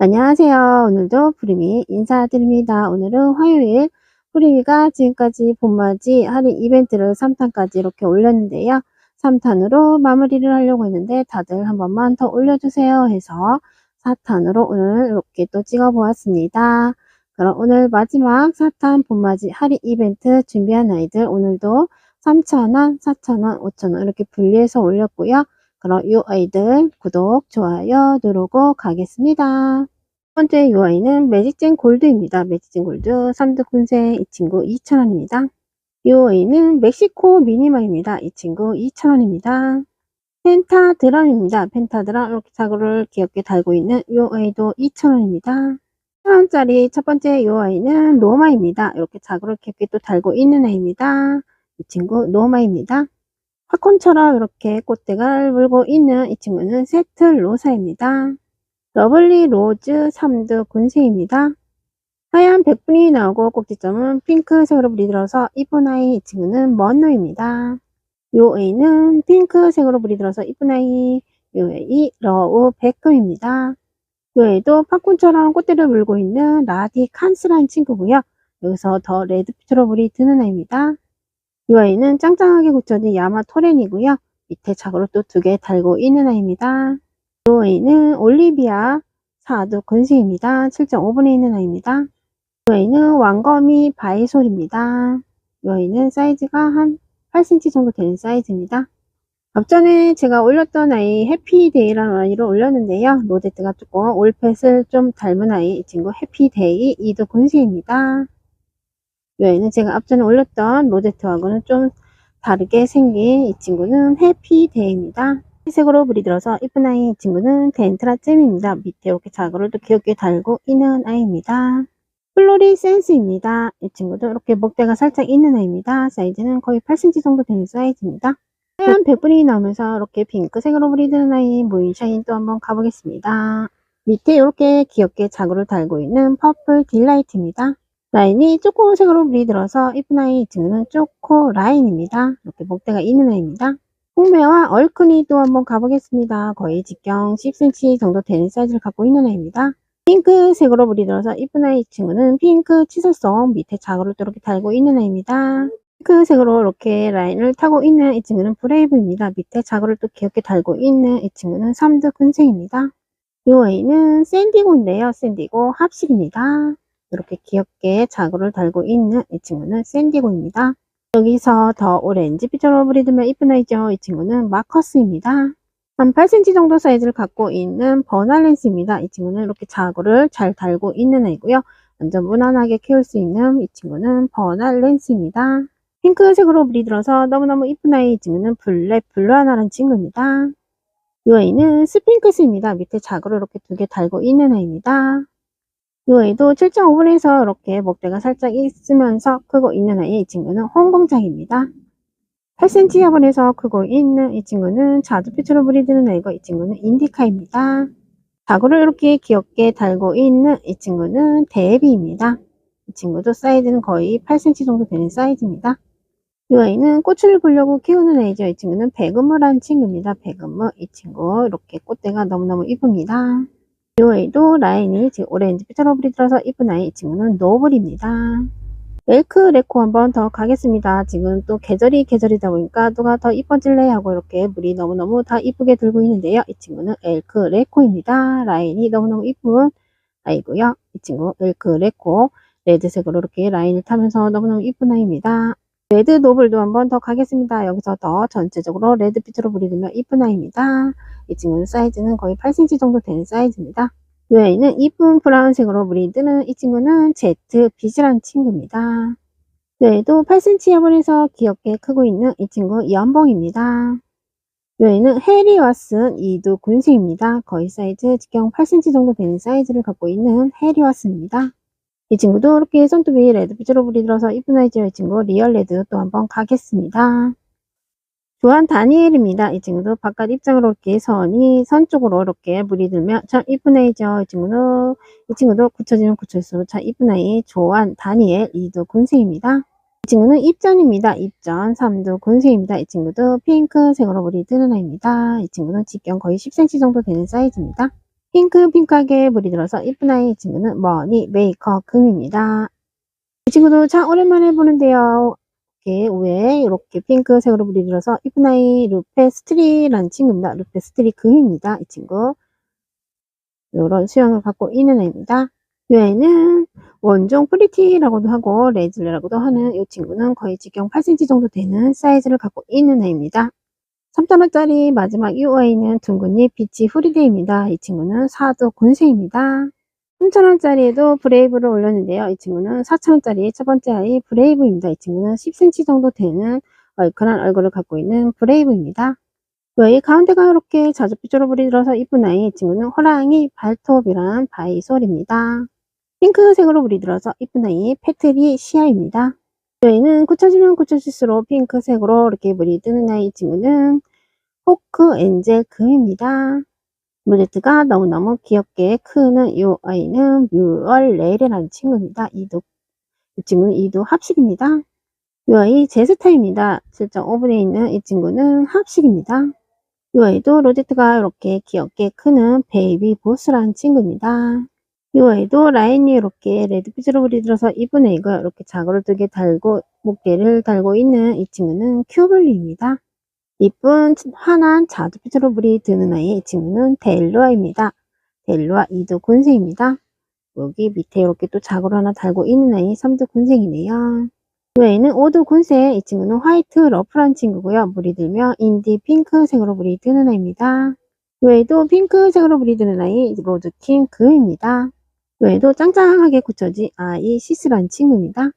안녕하세요. 오늘도 푸리미 인사드립니다. 오늘은 화요일 푸리미가 지금까지 봄맞이 할인 이벤트를 3탄까지 이렇게 올렸는데요. 3탄으로 마무리를 하려고 했는데 다들 한 번만 더 올려주세요 해서 4탄으로 오늘 이렇게 또 찍어 보았습니다. 그럼 오늘 마지막 4탄 봄맞이 할인 이벤트 준비한 아이들 오늘도 3,000원, 4,000원, 5,000원 이렇게 분리해서 올렸고요. 그럼 이 아이들 구독, 좋아요 누르고 가겠습니다. 첫 번째 이 아이는 매직젠 골드입니다. 매직젠 골드 3등 군생 이 친구 2,000원입니다. 이 아이는 멕시코 미니마입니다. 이 친구 2,000원입니다. 펜타 드럼입니다. 펜타 드럼 이렇게 자구를 귀엽게 달고 있는 이 아이도 2,000원입니다. 1,000원짜리 첫 번째 이 아이는 노마입니다. 이렇게 자구를 귀엽게 또 달고 있는 아이입니다. 이 친구 노마입니다. 팝콘처럼 이렇게 꽃대가 물고 있는 이 친구는 세틀 로사입니다. 러블리 로즈 3드 군생입니다. 하얀 백분이 나오고 꼭지점은 핑크색으로 물이 들어서 이쁜 아이 이 친구는 먼노입니다. 요 A는 핑크색으로 물이 들어서 이쁜 아이 요 A 러우 백금입니다. 요 A도 팝콘처럼 꽃대를 물고 있는 라디 칸스라는 친구고요. 여기서 더 레드피트로 물이 드는 아이입니다. 이 아이는 짱짱하게 굳혀진 야마 토렌이고요. 밑에 자그로 또 두 개 달고 있는 아이입니다. 이 아이는 올리비아 4두 근시입니다. 7.5분에 있는 아이입니다. 이 아이는 왕거미 바이솔입니다. 이 아이는 사이즈가 한 8cm 정도 되는 사이즈입니다. 앞전에 제가 올렸던 아이 해피데이라는 아이를 올렸는데요. 로제트가 조금 올펫을 좀 닮은 아이 이 친구 해피데이 2두 근시입니다. 이 아이는 제가 앞전에 올렸던 로제트하고는 좀 다르게 생긴 이 친구는 해피데이입니다. 색으로 물이 들어서 이쁜 아이 이 친구는 덴트라잼입니다. 밑에 이렇게 자그를 또 귀엽게 달고 있는 아이입니다. 플로리 센스입니다. 이 친구도 이렇게 목대가 살짝 있는 아이입니다. 사이즈는 거의 8cm 정도 되는 사이즈입니다. 하얀 백분이 나오면서 이렇게 핑크색으로 물이 드는 아이 무인샤인 또 한번 가보겠습니다. 밑에 이렇게 귀엽게 자구를 달고 있는 퍼플 딜라이트입니다. 라인이 초코색으로 물이 들어서 이쁜 아이 이 친구는 초코 라인입니다. 이렇게 목대가 있는 아이입니다. 홍매와 얼큰이 또 한번 가보겠습니다. 거의 직경 10cm 정도 되는 사이즈를 갖고 있는 아이입니다. 핑크색으로 물이 들어서 이쁜 아이 이 친구는 핑크 치설성 밑에 자구를 또 이렇게 달고 있는 아이입니다. 핑크색으로 이렇게 라인을 타고 있는 이 친구는 브레이브입니다. 밑에 자구를 또 귀엽게 달고 있는 이 친구는 3드 근생입니다. 이 아이는 샌디고인데요. 샌디고 합식입니다. 이렇게 귀엽게 자구를 달고 있는 이 친구는 샌디고입니다. 여기서 더 오렌지 빛으로 브리드면 이쁜 아이죠. 이 친구는 마커스입니다. 한 8cm 정도 사이즈를 갖고 있는 버날렌스입니다. 이 친구는 이렇게 자구를 잘 달고 있는 아이고요. 완전 무난하게 키울 수 있는 이 친구는 버날렌스입니다. 핑크색으로 물이 들어서 너무너무 이쁜 아이 이 친구는 블랙 블루하나라는 친구입니다. 이 아이는 스핑크스입니다. 밑에 자구를 이렇게 두 개 달고 있는 아이입니다. 이 아이도 7.5분에서 이렇게 목대가 살짝 있으면서 크고 있는 아이 이 친구는 홍공장입니다. 8cm 화분에서 크고 있는 이 친구는 자두빛으로 브리드는 아이고 이 친구는 인디카입니다. 자구를 이렇게 귀엽게 달고 있는 이 친구는 데비입니다. 이 친구도 사이즈는 거의 8cm 정도 되는 사이즈입니다. 이 아이는 꽃을 보려고 키우는 아이죠. 이 친구는 백은무라는 친구입니다. 백은무 이 친구 이렇게 꽃대가 너무너무 이쁩니다. 이 아이도 라인이 지금 오렌지 불이 들어서 이쁜 아이 이 친구는 노블입니다. 멜크 레코 한번 더 가겠습니다. 지금 또 계절이 계절이다 보니까 누가 더 이뻐질래 하고 이렇게 물이 너무너무 다 이쁘게 들고 있는데요. 이 친구는 엘크 레코입니다. 라인이 너무너무 이쁜 아이고요. 이 친구 엘크 레코 레드색으로 이렇게 라인을 타면서 너무너무 이쁜 아이입니다. 레드 노블도 한 번 더 가겠습니다. 여기서 더 전체적으로 레드빛으로 불이으면 이쁜 아이입니다. 이 친구는 사이즈는 거의 8cm 정도 되는 사이즈입니다. 이 아이는 이쁜 브라운색으로 뜨는 이 친구는 제트 비즈라는 친구입니다. 뇌도 8cm 화분에서 귀엽게 크고 있는 이 친구 연봉입니다. 이 아이는 해리와슨 2두 군생입니다. 거의 사이즈 직경 8cm 정도 되는 사이즈를 갖고 있는 해리와슨입니다. 이 친구도 이렇게 손톱이 레드빛으로 불이 들어서 이쁜 아이죠. 이 친구 리얼 레드 또 한번 가겠습니다. 조한 다니엘입니다. 이 친구도 바깥 입장으로 이렇게 선이 선 쪽으로 이렇게 물이 들면 참 이쁜 아이죠. 이 친구는 이 친구도 굳혀지면 굳혀질수록 참 이쁜 아이 조한 다니엘 2두 군생입니다. 이 친구는 입전입니다. 입전 3두 군생입니다. 이 친구도 핑크색으로 물이 뜨는 아이입니다. 이 친구는 직경 거의 10cm 정도 되는 사이즈입니다. 핑크 핑크하게 물이 들어서 이쁜 아이 이 친구는 머니 메이커 금입니다. 이 친구도 참 오랜만에 보는데요. 이렇게 위에 이렇게 핑크색으로 물이 들어서 이쁜 아이 루페 스트리라는 친구입니다. 루페 스트리 금입니다. 이 친구. 이런 수영을 갖고 있는. 이 아이는 원종 프리티라고도 하고 레즐라고도 하는 이 친구는 거의 직경 8cm 정도 되는 사이즈를 갖고 있는 아이입니다. 3,000원짜리 마지막 이 아이는 둥근잎 빛이 후리데입니다. 이 친구는 사도 군세입니다. 3,000원짜리에도 브레이브를 올렸는데요. 이 친구는 4,000원짜리 첫 번째 아이 브레이브입니다. 이 친구는 10cm 정도 되는 얼큰한 얼굴을 갖고 있는 브레이브입니다. 이 가운데가 이렇게 자주빛으로 불이 들어서 이쁜 아이 이 친구는 호랑이 발톱이란 바이솔입니다. 핑크색으로 불이 들어서 이쁜 아이 페트리 시아입니다. 저희는 굳혀지면 굳혀질수록 핑크색으로 이렇게 물이 뜨는 아이 이 친구는 포크 엔젤 금입니다. 로제트가 너무너무 귀엽게 크는 이 아이는 뮤얼 레일이라는 친구입니다. 이도 이 친구는 이도 합식입니다. 이 아이 제 스타입니다. 7.5분에 있는 이 친구는 합식입니다. 이 아이도 로제트가 이렇게 귀엽게 크는 베이비 보스라는 친구입니다. 이 아이도 라인이 이렇게 레드빛으로 불이 들어서 이쁜 애가 이렇게 자그를 두개 달고 목대를 달고 있는 이 친구는 큐블리입니다. 이쁜 환한 자두빛으로 불이 드는 아이 이 친구는 델루아입니다. 델루아 2도 군생입니다. 여기 밑에 이렇게 또 자구를 하나 달고 있는 아이 3도 군생이네요. 그 외에는 5도 군생 이 친구는 화이트 러프란 친구고요. 물이 들며 인디 핑크색으로 물이 드는 아이입니다. 그 외에도 핑크색으로 물이 드는 아이 로드킹 금입니다. 그 외에도 짱짱하게 굳혀진 아이 시스란 친구입니다.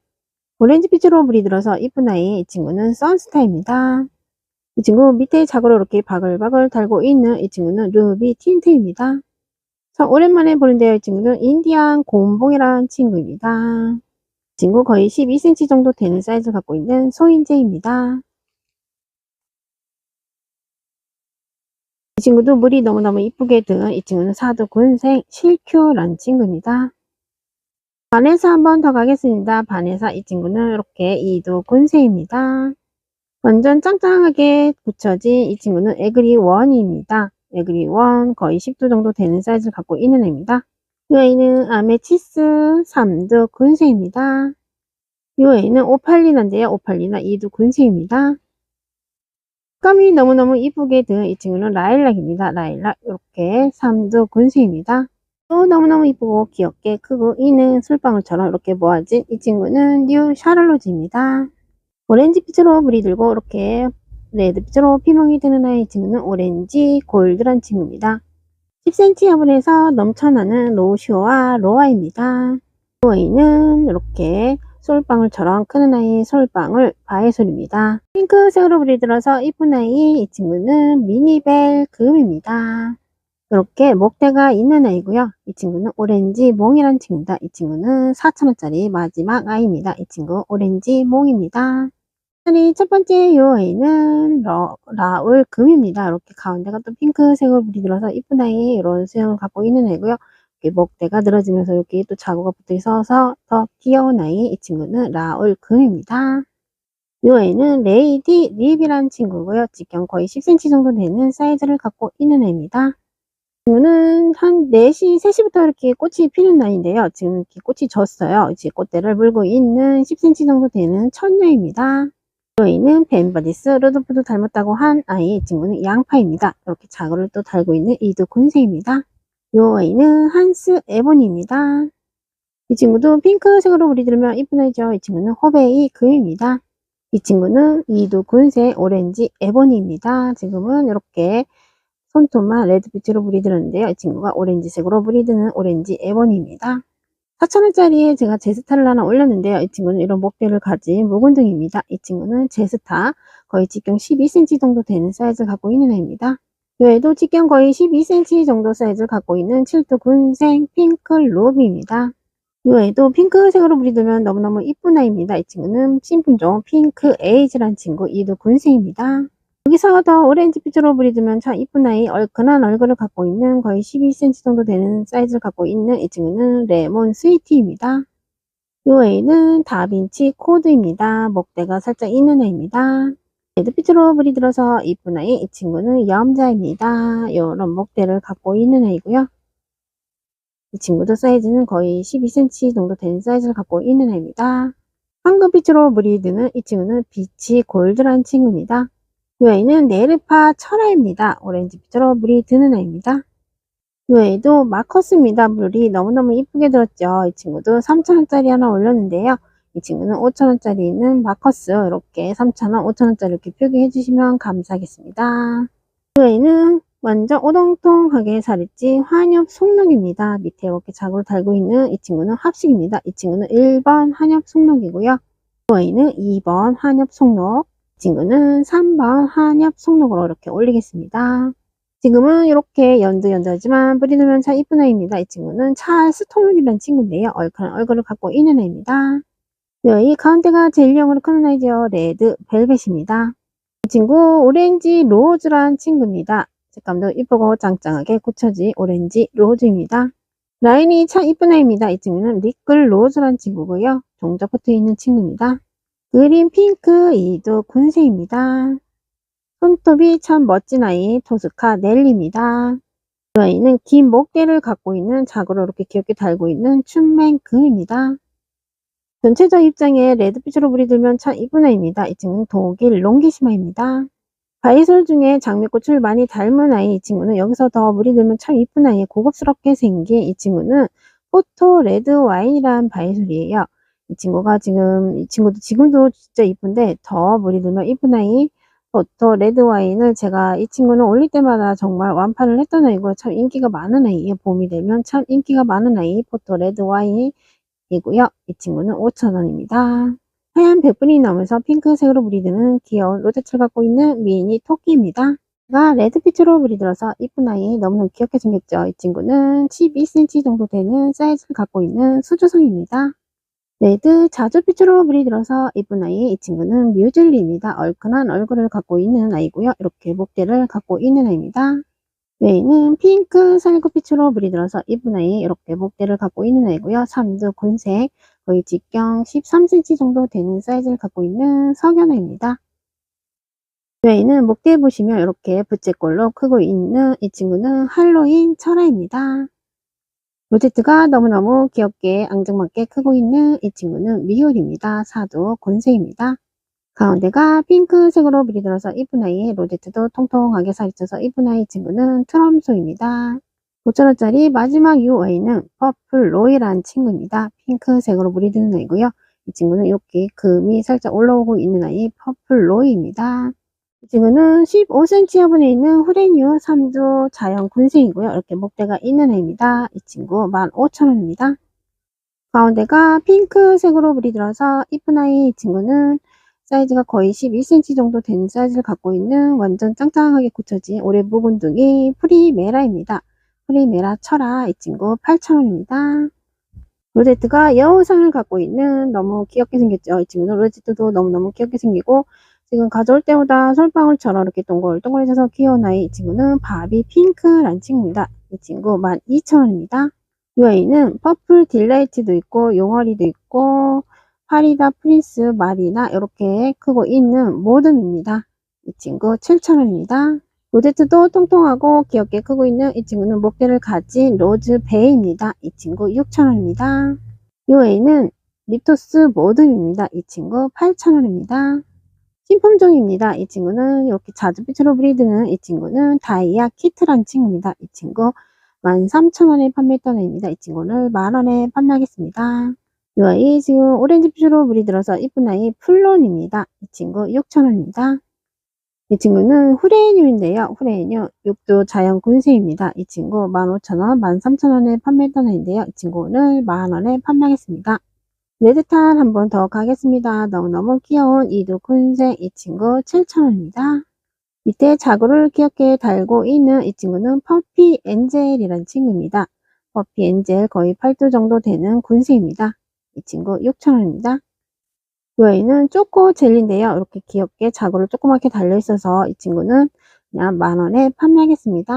오렌지빛으로 물이 들어서 이쁜 아이 이 친구는 선스타입니다. 이 친구 밑에 자고로 이렇게 바글바글 달고 있는 이 친구는 루비 틴트입니다. 자, 오랜만에 보는데요. 이 친구는 인디안 곰봉이라는 친구입니다. 이 친구 거의 12cm 정도 되는 사이즈를 갖고 있는 소인재입니다. 이 친구도 물이 너무너무 이쁘게 든 이 친구는 사도 군생 실큐라는 친구입니다. 반에서 한 번 더 가겠습니다. 반에서 이 친구는 이렇게 이도 군생입니다. 완전 짱짱하게 붙여진 이 친구는 에그리 원입니다. 에그리 원 거의 10도 정도 되는 사이즈를 갖고 있는 애입니다. 이 아이는 아메치스 3도 군세입니다. 이 아이는 오팔리나인데요. 오팔리나 2도 군세입니다. 색감이 너무너무 이쁘게 든 이 친구는 라일락입니다. 라일락 이렇게 3도 군세입니다. 또 너무너무 이쁘고 귀엽게 크고 이는 술방울처럼 이렇게 모아진 이 친구는 뉴 샤를로즈입니다. 오렌지빛으로 물이 들고 이렇게 레드빛으로 피멍이 드는 아이 친구는 오렌지 골드란 친구입니다. 10cm 화분에서 넘쳐나는 로쇼와 로아입니다. 로아이는 이렇게 솔방울처럼 크는 아이 솔방울 바에솔입니다. 핑크색으로 물이 들어서 이쁜 아이 이 친구는 미니벨 금입니다. 이렇게 목대가 있는 아이고요. 이 친구는 오렌지 몽이란 친구입니다. 이 친구는 4,000원짜리 마지막 아이입니다. 이 친구 오렌지 몽입니다. 첫 번째 요 아이는 러, 라울 금입니다. 이렇게 가운데가 또 핑크색으로 불이 들어서 이쁜 아이 이런 수영을 갖고 있는 애고요. 목대가 늘어지면서 여기 또 자구가 붙어 있어서 더 귀여운 아이 이 친구는 라울 금입니다. 요 아이는 레이디 립이라는 친구고요. 직경 거의 10cm 정도 되는 사이즈를 갖고 있는 애입니다. 친구는 한 4시, 3시부터 이렇게 꽃이 피는 날인데요. 지금 이렇게 꽃이 졌어요. 이제 꽃대를 물고 있는 10cm 정도 되는 천녀입니다. 저희는 벤버디스 루드프도 닮았다고 한 아이 이 친구는 양파입니다. 이렇게 자구를 또 달고 있는 이도 군세입니다. 이 아이는 한스 에본입니다. 이 친구도 핑크색으로 우리 들면 이쁜 아이죠. 이 친구는 호베이 금입니다. 이 친구는 이도 군세 오렌지 에본입니다. 지금은 이렇게 손톱만 레드빛으로 불이 드는데요. 이 친구가 오렌지색으로 불이 드는 오렌지 에본입니다. 4,000원짜리에 제가 제스타를 하나 올렸는데요. 이 친구는 이런 목대를 가진 묵은등입니다. 이 친구는 제스타 거의 직경 12cm 정도 되는 사이즈를 갖고 있는 애입니다. 외에도 직경 거의 12cm 정도 사이즈를 갖고 있는 7도 군생 핑크 로비입니다. 이외에도 핑크색으로 부리두면 너무너무 이쁜 아이입니다. 이 친구는 신품종 핑크 에이즈란 친구 이도 군생입니다. 여기서 더 오렌지빛으로 부리두면 참 이쁜 아이 얼큰한 얼굴을 갖고 있는 거의 12cm 정도 되는 사이즈를 갖고 있는 이 친구는 레몬 스위티입니다. 이 애는 다빈치 코드입니다. 목대가 살짝 있는 애입니다. 레드빛으로 불이 들어서 이쁜 아이 이 친구는 염자입니다. 이런 목대를 갖고 있는 애이고요. 이 친구도 사이즈는 거의 12cm 정도 되는 사이즈를 갖고 있는 아이입니다. 황금빛으로 물이 드는 이 친구는 빛이 골드란 친구입니다. 이 아이는 네르파 철아입니다. 오렌지빛으로 물이 드는 아이입니다. 이 아이도 마커스입니다. 물이 너무너무 이쁘게 들었죠. 이 친구도 3,000원짜리 하나 올렸는데요. 이 친구는 5,000원짜리 있는 마커스 이렇게 3,000원, 5,000원짜리 이렇게 표기해 주시면 감사하겠습니다. 이 아이는 완전 오동통하게 찐 한엽 속록입니다. 밑에 이렇게 자국을 달고 있는 이 친구는 합식입니다. 이 친구는 1번 한엽 속록이고요. 이 아이는 2번 한엽 속록, 이 친구는 3번 한엽 속록으로 이렇게 올리겠습니다. 지금은 이렇게 연두연두하지만 뿌리 들면 참 이쁜 아이입니다. 이 친구는 찰스 통육이라는 친구인데요. 얼큰한 얼굴을 갖고 있는 아이입니다. 이 가운데가 제일 형으로 크는 아이죠. 레드 벨벳입니다. 이 친구 오렌지 로즈란 친구입니다. 색감도 이쁘고 짱짱하게 굳혀진 오렌지 로즈입니다. 라인이 참 이쁜 아이입니다. 이 친구는 리클 로즈란 친구고요. 종적 붙어 있는 친구입니다. 그린 핑크 이도 군색입니다. 손톱이 참 멋진 아이 토스카 넬리입니다. 이 아이는 긴 목대를 갖고 있는 자구로 이렇게 귀엽게 달고 있는 춘맹금입니다. 전체적 입장에 레드빛으로 불이 들면 참 이쁜 아이입니다. 이 친구는 독일 롱기시마입니다. 바이솔 중에 장미꽃을 많이 닮은 아이 이 친구는 여기서 더 물이 들면 참 이쁜 아이 고급스럽게 생긴 이 친구는 포토 레드 와인이란 바이솔이에요. 이 친구가 지금 이 친구도 지금도 진짜 이쁜데 더 물이 들면 이쁜 아이 포토 레드 와인을 제가 이 친구는 올릴 때마다 정말 완판을 했던 아이고 참 인기가 많은 아이예요. 봄이 되면 참 인기가 많은 아이 포토 레드 와인이고요. 이 친구는 5,000원입니다. 하얀 백분이 나오면서 핑크색으로 물이 드는 귀여운 로제트를 갖고 있는 미니 토끼입니다. 가 레드빛으로 물이 들어서 이쁜 아이 너무너무 귀엽게 생겼죠. 이 친구는 12cm 정도 되는 사이즈를 갖고 있는 수주성입니다. 레드 자주빛으로 물이 들어서 이쁜 아이 이 친구는 뮤즐리입니다. 얼큰한 얼굴을 갖고 있는 아이고요. 이렇게 목대를 갖고 있는 아이입니다. 웨이는 핑크 살구빛으로 물이 들어서 이쁜 아이 이렇게 목대를 갖고 있는 아이고요. 삼두 곤색 거의 직경 13cm 정도 되는 사이즈를 갖고 있는 석연아입니다. 웨이는 목대 보시면 이렇게 부채꼴로 크고 있는 이 친구는 할로윈 철화입니다. 로제트가 너무너무 귀엽게 앙증맞게 크고 있는 이 친구는 미홀입니다. 사두 곤색입니다. 가운데가 핑크색으로 비리들어서 이쁜 아이 로제트도 통통하게 살쪄서 이쁜 아이 친구는 트럼소입니다. 5천원짜리 마지막 유 아이는 퍼플 로이라는 친구입니다. 핑크색으로 물이 드는 아이고요. 이 친구는 여기 금이 살짝 올라오고 있는 아이 퍼플 로이입니다. 이 친구는 15cm 화분에 있는 후레뉴 3두 자연 군생이고요. 이렇게 목대가 있는 아이입니다. 이 친구 15,000원입니다. 가운데가 핑크색으로 물이 들어서 이쁜 아이 이 친구는 사이즈가 거의 12cm 정도 되는 사이즈를 갖고 있는 완전 짱짱하게 굳혀진 올해 부분둥이 프리메라입니다. 프리메라 철아 이 친구 8,000원입니다. 로제트가 여우상을 갖고 있는 너무 귀엽게 생겼죠. 이 친구는 로제트도 너무너무 귀엽게 생기고 지금 가져올 때보다 솔방울처럼 이렇게 동글동글해져서 귀여운 아이 이 친구는 바비 핑크란 친구입니다. 이 친구 12,000원입니다. 이 아이는 퍼플 딜라이트도 있고 용어리도 있고 파리다 프린스 마리나 이렇게 크고 있는 모듬입니다. 이 친구 7,000원입니다. 로제트도 통통하고 귀엽게 크고 있는 이 친구는 목대를 가진 로즈 베이입니다. 이 친구 6,000원입니다. 이 A는 립토스 모듬입니다. 이 친구 8,000원입니다. 신품종입니다. 이 친구는 이렇게 자주빛으로 브리드는 이 친구는 다이아 키트라는 친구입니다. 이 친구 13,000원에 판매했던 애입니다. 이 친구는 만원에 판매하겠습니다. 이 아이 지금 오렌지 빛으로 물이 들어서 이쁜 아이 플론입니다. 이 친구 6,000원입니다. 이 친구는 후레뉴인데요. 후레뉴 6도 자연 군세입니다. 이 친구 15,000원, 13,000원에 판매했던 애인데요. 이 친구 오늘 만원에 판매하겠습니다. 레드탄 한 번 더 가겠습니다. 너무너무 귀여운 이도 군세 이 친구 7,000원입니다. 밑에 자구를 귀엽게 달고 있는 이 친구는 퍼피 엔젤이라는 친구입니다. 퍼피 엔젤 거의 8도 정도 되는 군세입니다. 이 친구 6,000원입니다. 이 아이는 초코 젤리인데요. 이렇게 귀엽게 자구를 조그맣게 달려있어서 이 친구는 그냥 만원에 판매하겠습니다.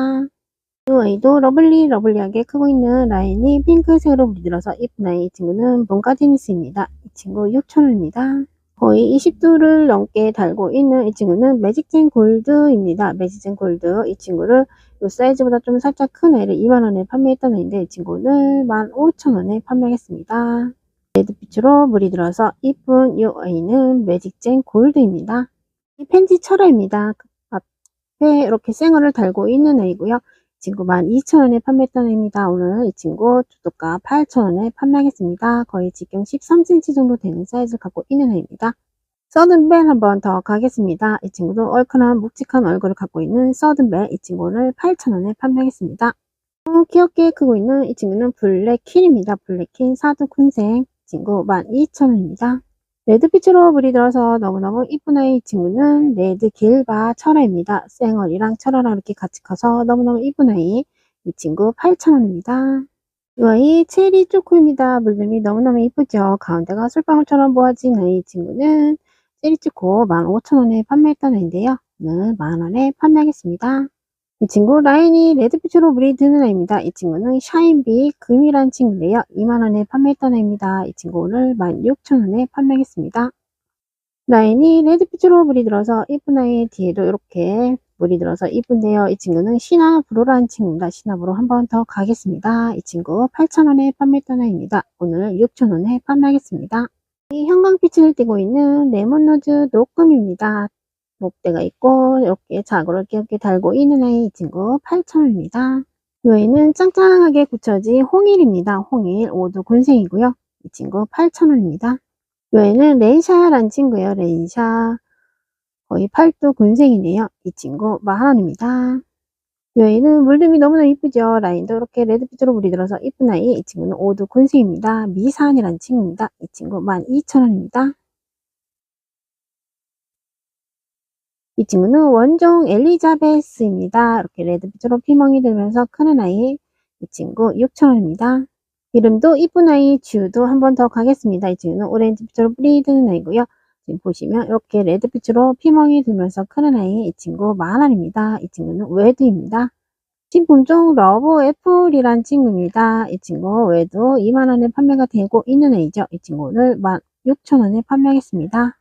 이 아이도 러블리 러블리하게 크고 있는 라인이 핑크색으로 물들어서 이쁜 아이 이 친구는 몽가디니스입니다. 이 친구 6,000원입니다. 거의 20도를 넘게 달고 있는 이 친구는 매직젠 골드입니다. 매직젠 골드 이 친구를 이 사이즈보다 좀 살짝 큰 애를 2만원에 판매했던 애인데 이 친구는 15,000원에 판매하겠습니다. 레드빛으로 물이 들어서 이쁜 이 아이는 매직젠 골드입니다. 이 펜지 철화입니다. 그 앞에 이렇게 생얼을 달고 있는 애이고요. 친구 12,000원에 판매했던 애입니다. 오늘 이 친구 주도가 8,000원에 판매하겠습니다. 거의 지금 13cm 정도 되는 사이즈를 갖고 있는 애입니다. 서든벨 한번 더 가겠습니다. 이 친구도 얼큰한 묵직한 얼굴을 갖고 있는 서든벨 이 친구를 8,000원에 판매하겠습니다. 어, 귀엽게 크고 있는 이 친구는 블랙킨입니다. 블랙킨 사두 쿤생 친구 12,000원입니다. 레드빛으로 물이 들어서 너무너무 이쁜 아이 친구는 레드 길바 철화입니다. 생얼이랑 철화랑 이렇게 같이 커서 너무너무 이쁜 아이 이 친구 8,000원입니다. 이 아이 체리 초코입니다. 물름이 너무너무 이쁘죠. 가운데가 솔방울처럼 모아진 아이 친구는 체리 초코 15,000원에 판매했던 아이인데요. 오늘 만원에 판매하겠습니다. 이 친구 라인이 레드빛으로 물이 드는 아이입니다. 이 친구는 샤인비 금이란 친구인데요. 2만원에 판매했던 아이입니다. 이 친구 오늘 16,000원에 판매하겠습니다. 라인이 레드빛으로 물이 들어서 이쁜 아이 뒤에도 이렇게 물이 들어서 이쁜데요. 이 친구는 시나브로라는 친구입니다. 시나브로 한 번 더 가겠습니다. 이 친구 8,000원에 판매했던 아이입니다. 오늘 6,000원에 판매하겠습니다. 이 형광빛을 띠고 있는 레몬노즈 녹금입니다. 목대가 있고 이렇게 자구를 귀엽게 달고 있는 아이 이 친구 8,000원입니다. 외에는 짱짱하게 굳혀진 홍일입니다. 홍일 5두 군생이고요. 이 친구 8,000원입니다. 외에는 렌샤란 친구예요. 렌샤 거의 8두 군생이네요. 이 친구 만원입니다. 외에는 물름이 너무나 이쁘죠. 라인도 이렇게 레드빛으로 물이 들어서 이쁜 아이 이 친구는 5두 군생입니다. 미산이란 친구입니다. 이 친구 12,000원입니다. 이 친구는 원종 엘리자베스입니다. 이렇게 레드빛으로 피멍이 들면서 크는 아이 이 친구 6,000원입니다. 이름도 이쁜 아이 주도 한 번 더 가겠습니다. 이 친구는 오렌지빛으로 뿌리 드는 아이고요. 지금 보시면 이렇게 레드빛으로 피멍이 들면서 크는 아이 이 친구 만원입니다. 이 친구는 웨드입니다. 신품종 러브 애플이란 친구입니다. 이 친구 웨드 2만원에 판매가 되고 있는 아이죠. 이 친구는 16,000원에 판매하겠습니다.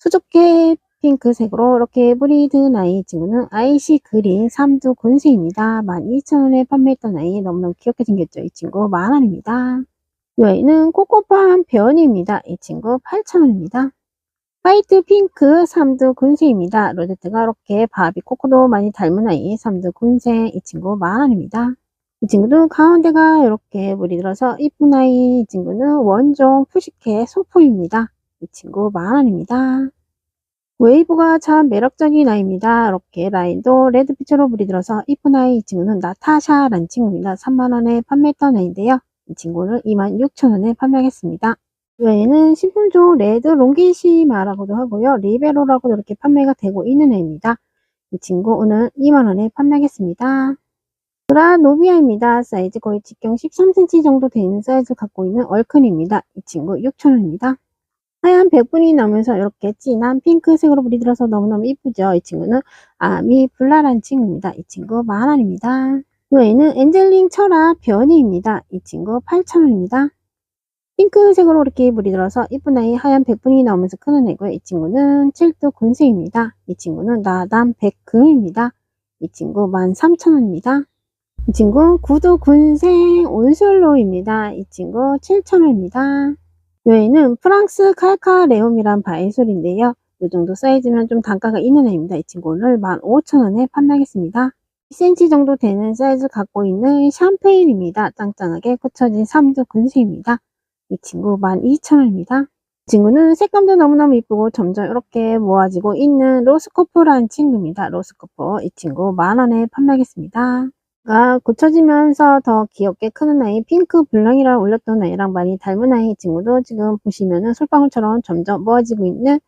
수족계 핑크색으로 이렇게 브리드 아이 친구는 아이시 그린 3두 군세입니다. 12,000원에 판매했던 아이 너무너무 귀엽게 생겼죠. 이 친구 만원입니다. 이 아이는 코코팜 변입니다. 이 친구 8,000원입니다. 화이트 핑크 3두 군세입니다. 로제트가 이렇게 바비 코코도 많이 닮은 아이 3두 군세 이 친구 만원입니다. 이 친구도 가운데가 이렇게 물이 들어서 이쁜 아이 이 친구는 원종 푸시케 소포입니다. 이 친구 만원입니다. 웨이브가 참 매력적인 아이입니다. 이렇게 라인도 레드빛으로 물이 들어서 이쁜 아이 이 친구는 나타샤라는 친구입니다. 3만원에 판매했던 아이인데요. 이 친구는 26,000원에 판매하겠습니다. 이 외에는 신품종 레드 롱기시마라고도 하고요. 리베로라고도 이렇게 판매가 되고 있는 애입니다. 이 친구 오늘 2만원에 판매하겠습니다. 그라노비아입니다. 사이즈 거의 직경 13cm 정도 되는 사이즈를 갖고 있는 얼큰입니다. 이 친구 6,000원입니다. 하얀 백분이 나면서 이렇게 진한 핑크색으로 물이 들어서 너무너무 이쁘죠. 이 친구는 아미 블라란 친구입니다. 이 친구 만원입니다. 그 외에는 엔젤링 철화 변이입니다. 이 친구 8,000원입니다. 핑크색으로 이렇게 물이 들어서 이쁜 아이 하얀 백분이 나오면서 크는 애고요. 이 친구는 7도 군생입니다. 이 친구는 나담 백금입니다. 이 친구 13,000원입니다. 이 친구 구도 군생 온솔로입니다. 이 친구 7,000원입니다. 외에는 프랑스 칼카레움이란 바이솔인데요. 이 정도 사이즈면 좀 단가가 있는 애입니다. 이 친구 오늘 15,000원에 판매하겠습니다. 2cm 정도 되는 사이즈 갖고 있는 샴페인입니다. 짱짱하게 꽂혀진 3두 근수입니다. 이 친구 12,000원입니다. 이 친구는 색감도 너무너무 이쁘고 점점 이렇게 모아지고 있는 로스코프라는 친구입니다. 로스코프 이 친구 만원에 판매하겠습니다. 가 고쳐지면서 더 귀엽게 크는 아이 핑크 블랑이랑 올렸던 아이랑 많이 닮은 아이 친구도 지금 보시면은 솔방울처럼 점점 모아지고 있는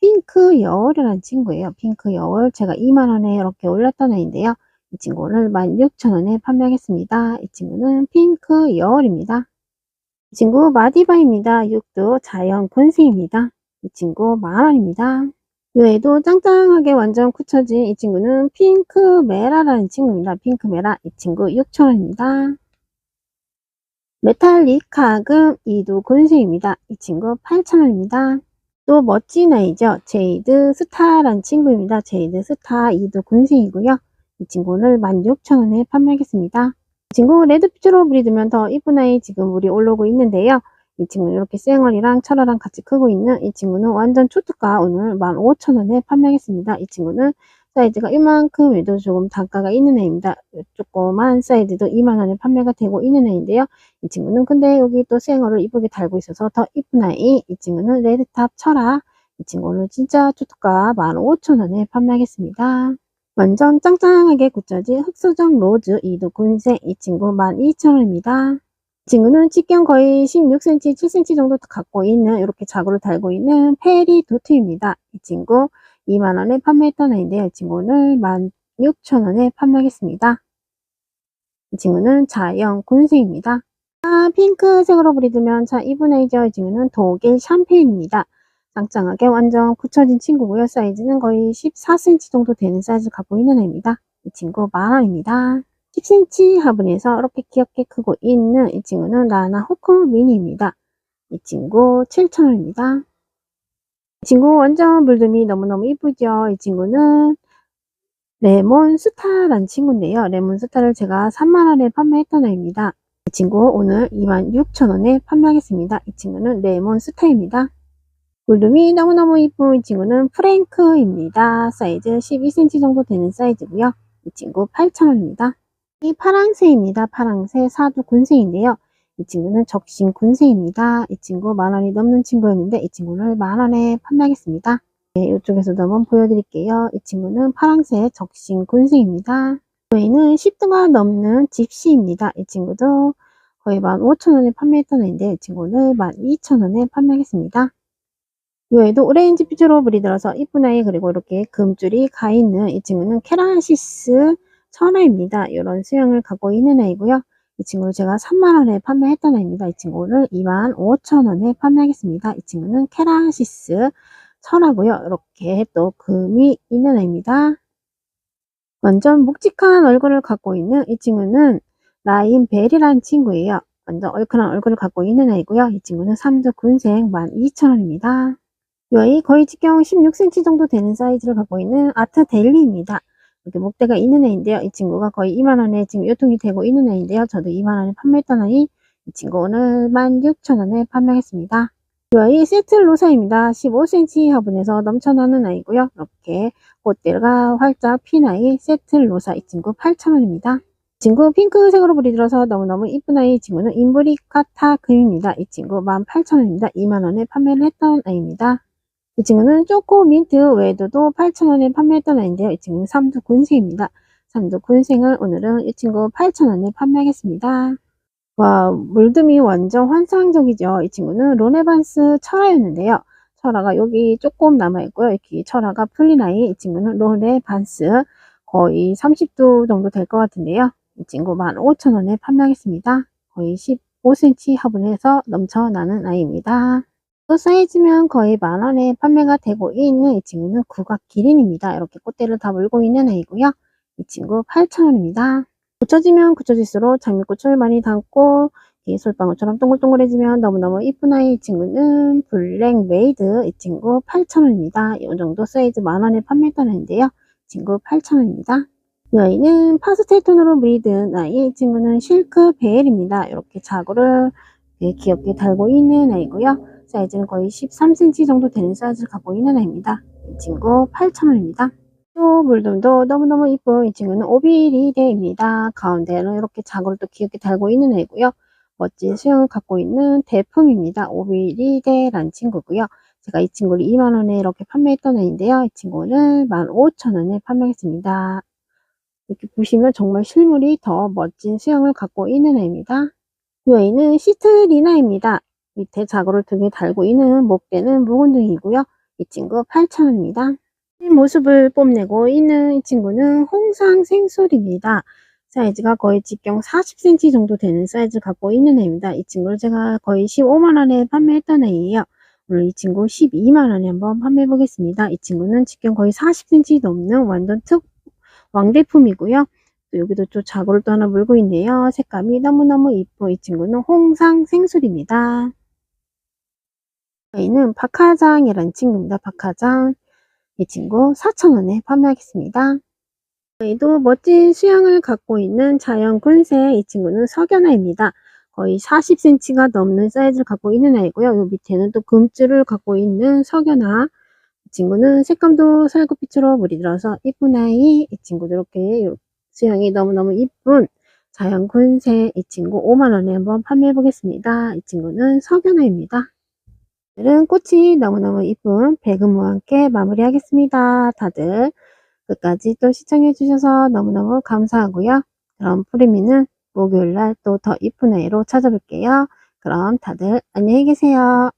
핑크 여울이라는 친구예요. 핑크 여울 제가 2만원에 이렇게 올렸던 아이인데요. 이 친구를 16,000원에 판매하겠습니다. 이 친구는 핑크 여울입니다. 이 친구 마디바입니다. 6도 자연 군생입니다. 이 친구 만원입니다. 외에도 짱짱하게 완전 굳혀진 이 친구는 핑크 메라라는 친구입니다. 핑크 메라 이 친구 6,000원입니다. 메탈릭 가금 2도 군생입니다. 이 친구 8,000원입니다. 또 멋진 아이죠. 제이드 스타라는 친구입니다. 제이드 스타 2도 군생이고요. 이 친구를 16,000원에 판매하겠습니다. 이 친구 레드피처로 브리드면 더 이쁜 아이 지금 우리 올라오고 있는데요. 이 친구는 이렇게 쌩얼이랑 철화랑 같이 크고 있는 이 친구는 완전 초특가 오늘 15,000원에 판매하겠습니다. 이 친구는 사이즈가 이만큼 에도 조금 단가가 있는 애입니다. 조그만 사이즈도 2만원에 판매가 되고 있는 애인데요. 이 친구는 근데 여기 또 쌩얼을 이쁘게 달고 있어서 더 이쁜 아이. 이 친구는 레드탑 철화. 이 친구는 진짜 초특가 15,000원에 판매하겠습니다. 완전 짱짱하게 굳혀진 흑수정 로즈 이도 군생 이 친구 12,000원입니다. 이 친구는 직경 거의 16cm, 7cm 정도 갖고 있는 이렇게 자구를 달고 있는 페리 도트입니다. 이 친구 2만원에 판매했던 애인데요. 이 친구는 16,000원에 판매하겠습니다. 이 친구는 자영 군생입니다. 아, 핑크색으로 브리드면 자 이분 애죠. 이 친구는 독일 샴페인입니다. 짱짱하게 완전 굳혀진 친구고요. 사이즈는 거의 14cm 정도 되는 사이즈를 갖고 있는 애입니다. 이 친구 만원입니다. 10cm 화분에서 이렇게 귀엽게 크고 있는 이 친구는 라나 호크 미니입니다. 이 친구 7,000원입니다. 이 친구 완전 물듬이 너무너무 이쁘죠. 이 친구는 레몬 스타라는 친구인데요. 레몬 스타를 제가 3만원에 판매했던 애입니다. 이 친구 오늘 26,000원에 판매하겠습니다. 이 친구는 레몬 스타입니다. 물듬이 너무너무 이쁜 이 친구는 프랭크입니다. 사이즈 12cm 정도 되는 사이즈고요. 이 친구 8,000원입니다. 이 파랑새입니다. 파랑새 사두 군새인데요. 이 친구는 적신 군새입니다. 이 친구 만원이 넘는 친구였는데 이 친구를 만원에 판매하겠습니다. 네, 이쪽에서도 한번 보여드릴게요. 이 친구는 파랑새 적신 군새입니다. 저희는 10등가 넘는 집시입니다. 이 친구도 거의 15,000원에 판매했던 애인데 이 친구는 12,000원에 판매하겠습니다. 이 외에도 오렌지 피주로 브리들어서 이쁜 아이 그리고 이렇게 금줄이 가 있는 이 친구는 케라시스 천하입니다. 이런 수영을 갖고 있는 애이고요. 이 친구를 제가 3만원에 판매했던 애입니다. 이 친구를 25,000원에 판매하겠습니다. 이 친구는 케라시스 천하고요. 이렇게 또 금이 있는 애입니다. 완전 묵직한 얼굴을 갖고 있는 이 친구는 라인 벨이라는 친구예요. 완전 얼큰한 얼굴을 갖고 있는 애이고요. 이 친구는 3두 군생 12,000원입니다. 이 거의 직경 16cm 정도 되는 사이즈를 갖고 있는 아트 델리입니다. 이렇게 목대가 있는 애인데요. 이 친구가 거의 2만원에 지금 유통이 되고 있는 애인데요. 저도 2만원에 판매했던 아이 이 친구 오늘 16,000원에 판매했습니다. 이 아이 세트 로사입니다. 15cm 화분에서 넘쳐나는 아이고요. 이렇게 꽃대가 활짝 핀 아이 세트 로사 이 친구 8,000원입니다. 친구 핑크색으로 브리들어서 너무너무 이쁜 아이 이 친구는 인브리카타 금입니다. 이 친구 18,000원입니다. 2만원에 판매를 했던 아이입니다. 이 친구는 초코 민트 외에도도 8,000원에 판매했던 아이인데요. 이 친구는 삼두 군생입니다. 삼두 군생을 오늘은 이 친구 8,000원에 판매하겠습니다. 와 물듬이 완전 환상적이죠. 이 친구는 론에반스 철화였는데요. 철화가 여기 조금 남아있고요. 이렇게 철화가 풀린 아이 이 친구는 론에반스 거의 30도 정도 될 것 같은데요. 이 친구 15,000원에 판매하겠습니다. 거의 15cm 화분에서 넘쳐나는 아이입니다. 또 사이즈면 거의 만원에 판매가 되고 있는 이 친구는 국악 기린입니다. 이렇게 꽃대를 다 물고 있는 애이고요. 이 친구 8,000원입니다. 굳혀지면 굳혀질수록 장미꽃을 많이 담고 솔방울처럼 동글동글해지면 너무너무 이쁜 아이 이 친구는 블랙 메이드 이 친구 8,000원입니다. 이 정도 사이즈 만원에. 이 친구 8,000원입니다. 이 아이는 파스텔 톤으로 브리든 아이 이 친구는 실크 베일입니다. 이렇게 자구를 귀엽게 달고 있는 아이고요. 사이즈는 거의 13cm 정도 되는 사이즈를 갖고 있는 애입니다. 이 친구 8,000원입니다. 또 물들도 너무너무 이쁜 이 친구는 오비리데입니다. 가운데는 이렇게 자구를 또 귀엽게 달고 있는 애고요. 멋진 수영을 갖고 있는 대품입니다. 오비리데란 친구고요. 제가 이 친구를 2만원에 이렇게 판매했던 애인데요. 이 친구는 15,000원에 판매했습니다. 이렇게 보시면 정말 실물이 더 멋진 수영을 갖고 있는 애입니다. 이 애는 시트리나입니다. 밑에 자구를 등에 달고 있는 목대는 묵은등이고요. 이 친구 8,000원입니다. 이 모습을 뽐내고 있는 이 친구는 홍상 생솔입니다. 사이즈가 거의 직경 40cm 정도 되는 사이즈를 갖고 있는 애입니다. 이 친구를 제가 거의 15만원에 판매했던 애예요. 오늘 이 친구 12만원에 한번 판매해 보겠습니다. 이 친구는 직경 거의 40cm 넘는 완전 특 왕대품이고요. 또 여기도 또 자구를 또 하나 물고 있네요. 색감이 너무너무 이뻐 이 친구는 홍상 생술입니다. 저희는 박하장이라는 친구입니다. 박하장. 이 친구 4,000원에 판매하겠습니다. 저희도 멋진 수영을 갖고 있는 자연 군세 이 친구는 석연아입니다. 거의 40cm가 넘는 사이즈를 갖고 있는 아이고요. 요 밑에는 또 금줄을 갖고 있는 석연아. 이 친구는 색감도 살구빛으로 물이 들어서 이쁜 아이. 이 친구도 이렇게 수영이 너무너무 이쁜 자연 군세 이 친구 5만원에 한번 판매해 보겠습니다. 이 친구는 석연아입니다. 오늘은 꽃이 너무너무 이쁜 배금무와 함께 마무리하겠습니다. 다들 끝까지 또 시청해 주셔서 너무너무 감사하고요. 그럼 프리미는 목요일날 또 더 이쁜 애로 찾아뵐게요. 그럼 다들 안녕히 계세요.